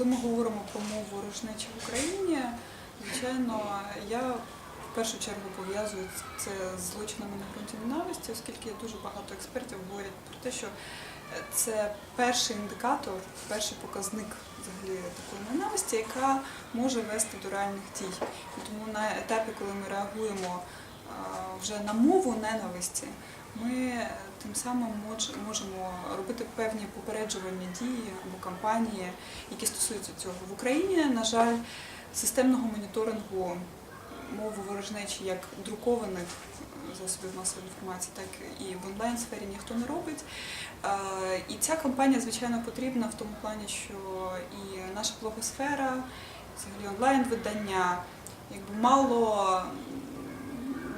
Коли ми говоримо про мову ворожнечі в Україні, звичайно, я в першу чергу пов'язую це з злочинами на ґрунті ненависті, оскільки дуже багато експертів говорять про те, що е, це перший індикатор, перший показник взагалі такої ненависті, яка може вести до реальних дій. Тому на етапі, коли ми реагуємо вже на мову ненависті, ми тим самим мож- можемо робити певні попереджувальні дії або кампанії, які стосуються цього. В Україні, на жаль, системного моніторингу мови ворожнечі як друкованих е, засобів масової інформації, так і в онлайн-сфері ніхто не робить. Е, І ця кампанія, звичайно, потрібна в тому плані, що і наша блогосфера, взагалі онлайн-видання, якби мало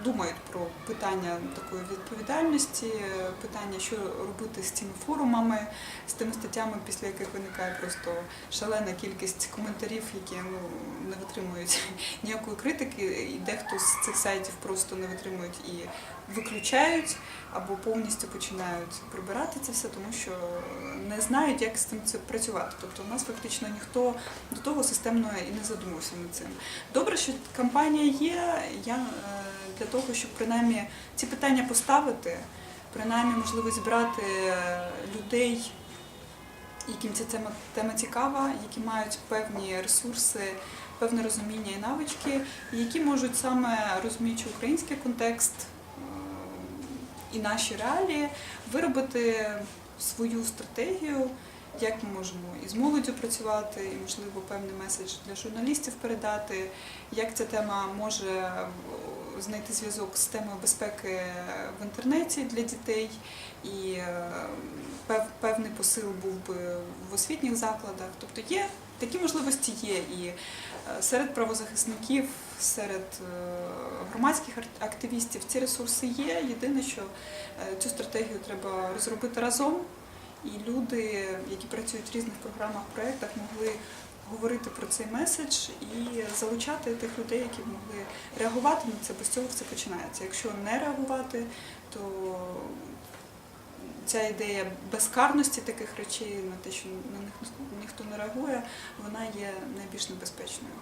думають про питання такої відповідальності, питання, що робити з цими форумами, з тими статтями, після яких виникає просто шалена кількість коментарів, які ну, не витримують ніякої критики, і дехто з цих сайтів просто не витримують і виключають або повністю починають прибирати це все, тому що не знають, як з цим це працювати. Тобто у нас фактично ніхто до того системно і не задумався над цим. Добре, що кампанія є. Я е, для того, щоб принаймні ці питання поставити, принаймні можливо зібрати е, людей, яким ця тема, тема цікава, які мають певні ресурси, певне розуміння і навички, які можуть саме розуміючи український контекст е, і наші реалії, виробити свою стратегію, як ми можемо і з молоддю працювати, і можливо певний меседж для журналістів передати, як ця тема може знайти зв'язок з темою безпеки в інтернеті для дітей, і е, певний посил був би в освітніх закладах. Тобто є такі можливості є і е, серед правозахисників, серед е, громадських активістів ці ресурси є. Єдине, що цю стратегію треба розробити разом, і люди, які працюють в різних програмах, проєктах, могли говорити про цей меседж і залучати тих людей, які б могли реагувати на це, бо з цього все починається. Якщо не реагувати, то ця ідея безкарності таких речей на те, що на них ніхто не реагує, вона є найбільш небезпечною.